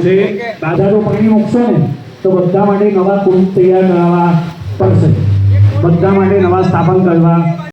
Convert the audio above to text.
પકડવાનું છે દાદા તો પાણી મૂકશો ને, તો બધા માટે નવા કુંભ તૈયાર કરાવવા પડશે. બધા માટે નવા સ્થાપન કરવા